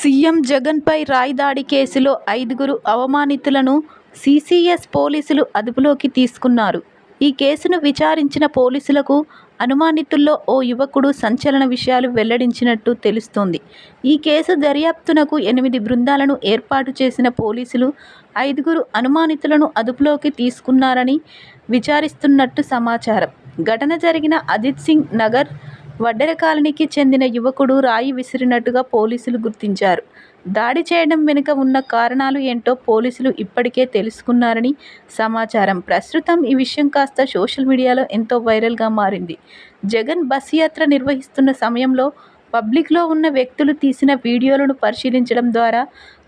CM జగన్పై రాయ్ దాడి కేసులో ఐదుగురు అవమానితులను సీసీఎస్ పోలీసులు అదుపులోకి తీసుకున్నారు. ఈ కేసును విచారించిన పోలీసులకు అనుమానితుల్లో ఓ యువకుడు సంచలన విషయాలు వెల్లడించినట్టు తెలుస్తోంది. ఈ కేసు దర్యాప్తునకు ఎనిమిది బృందాలను ఏర్పాటు చేసిన పోలీసులు ఐదుగురు అనుమానితులను అదుపులోకి తీసుకున్నారని, విచారిస్తున్నట్టు సమాచారం. ఘటన జరిగిన అజిత్ సింగ్ నగర్ వడ్డెర కాలనీకి చెందిన యువకుడు రాయి విసిరినట్టుగా పోలీసులు గుర్తించారు. దాడి చేయడం వెనుక ఉన్న కారణాలు ఏంటో పోలీసులు ఇప్పటికే తెలుసుకున్నారని సమాచారం. ప్రస్తుతం ఈ విషయం కాస్త సోషల్ మీడియాలో ఎంతో వైరల్గా మారింది. జగన్ బస్ యాత్ర నిర్వహిస్తున్న సమయంలో పబ్లిక్లో ఉన్న వ్యక్తులు తీసిన వీడియోలను పరిశీలించడం ద్వారా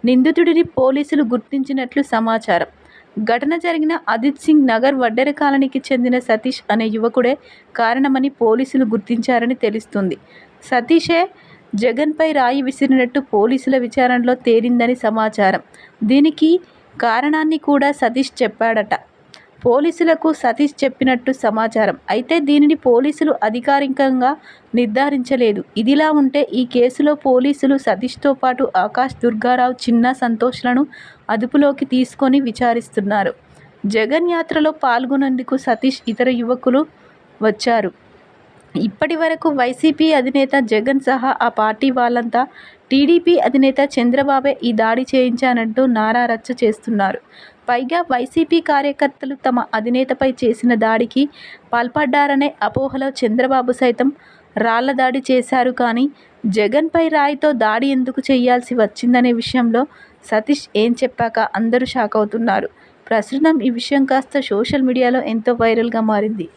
నిందితుడిని పోలీసులు గుర్తించినట్లు సమాచారం. ఘటన జరిగిన అజిత్సింగ్ నగర్ వడ్డెర కాలనీకి చెందిన సతీష్ అనే యువకుడే కారణమని పోలీసులు గుర్తించారని తెలుస్తుంది సతీషే జగన్పై రాయి విసిరినట్టు పోలీసుల విచారణలో తేలిందని సమాచారం. దీనికి కారణాన్ని కూడా సతీష్ చెప్పాడట. పోలీసులకు సతీష్ చెప్పినట్టు సమాచారం. అయితే దీనిని పోలీసులు అధికారికంగా నిర్ధారించలేదు. ఇదిలా ఉంటే ఈ కేసులో పోలీసులు సతీష్తో పాటు ఆకాష్ దుర్గారావు, చిన్న సంతోష్లను అదుపులోకి తీసుకొని విచారిస్తున్నారు. జగన్ యాత్రలో పాల్గొనేందుకు సతీష్, ఇతర యువకులు వచ్చారు. ఇప్పటి వరకు వైసీపీ అధినేత జగన్ సహా ఆ పార్టీ వాళ్ళంతా టీడీపీ అధినేత చంద్రబాబే ఈ దాడి చేయించానంటూ నారా రచ్చ చేస్తున్నారు. పైగా వైసీపీ కార్యకర్తలు తమ అధినేతపై చేసిన దాడికి పాల్పడ్డారనే అపోహలో చంద్రబాబు సైతం రాళ్ళ దాడి చేశారు కానీ, జగన్పై రాయితో దాడి ఎందుకు చేయాల్సి వచ్చిందనే విషయంలో సతీష్ ఏం చెప్పాక అందరూ షాక్ అవుతున్నారు ప్రస్తుతం ఈ విషయం కాస్త సోషల్ మీడియాలో ఎంతో వైరల్గా మారింది.